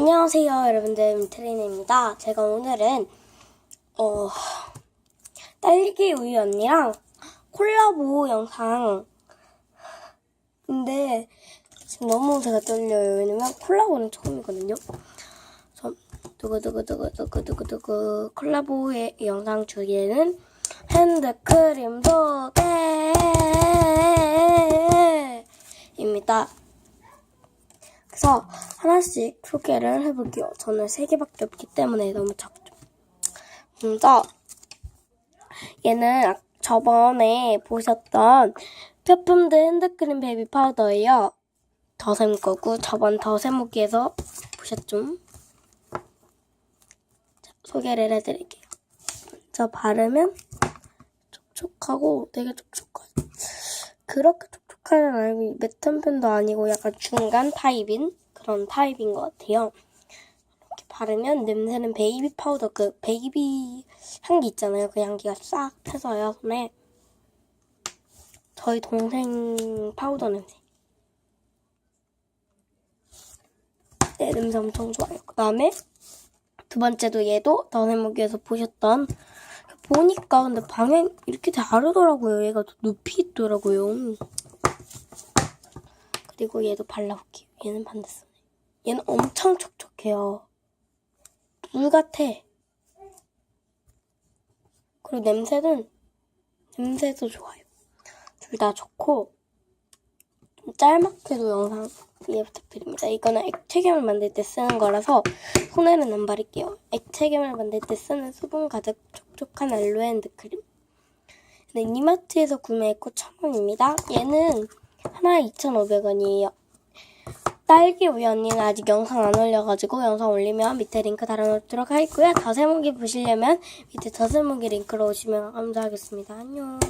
안녕하세요, 여러분들. 트레이너입니다. 제가 오늘은, 어, 딸기 우유 언니랑 콜라보 영상. 근데 지금 너무 제가 떨려요. 왜냐면 콜라보는 처음이거든요. 두구두구두구두구두구두구 콜라보의 영상 주기에는 핸드크림 소개입니다. 그래서 하나씩 소개를 해볼게요. 저는 세 개밖에 없기 때문에 너무 작죠. 먼저 얘는 저번에 보셨던 페품드 핸드크림 베이비 파우더예요. 더샘 거고 저번 더샘무기에서 보셨죠? 자, 소개를 해드릴게요. 저 바르면 촉촉하고 되게 촉촉하죠. 그렇게 촉 촉하진 아니고 매트한 편도 아니고 약간 중간 타입인 그런 타입인 것 같아요. 이렇게 바르면 냄새는 베이비 파우더 그 베이비 향기 있잖아요. 그 향기가 싹 펴서요 손에. 저희 동생 파우더 냄새. 네 냄새 엄청 좋아요. 그 다음에 두 번째도 얘도 더네무기에서 보셨던 보니까 근데 방향 이렇게 다르더라고요. 얘가 더 높이 있더라고요. 그리고 얘도 발라볼게요. 얘는 반대손에. 얘는 엄청 촉촉해요. 물 같아. 그리고 냄새는 냄새도 좋아요. 둘 다 좋고 좀 짤막해도 영상 이해 부탁드립니다. 이거는 액체괴물 만들 때 쓰는 거라서 손에는 안 바를게요. 액체괴물 만들 때 쓰는 수분 가득 촉촉한 알로에 핸드크림. 네, 이마트에서 구매했고 1,000원입니다. 얘는 하나에 2,500원이에요. 딸기 언니는 아직 영상 안 올려가지고 영상 올리면 밑에 링크 달아놓도록 하겠고요. 더세무기 보시려면 밑에 더세무기 링크로 오시면 감사하겠습니다. 안녕.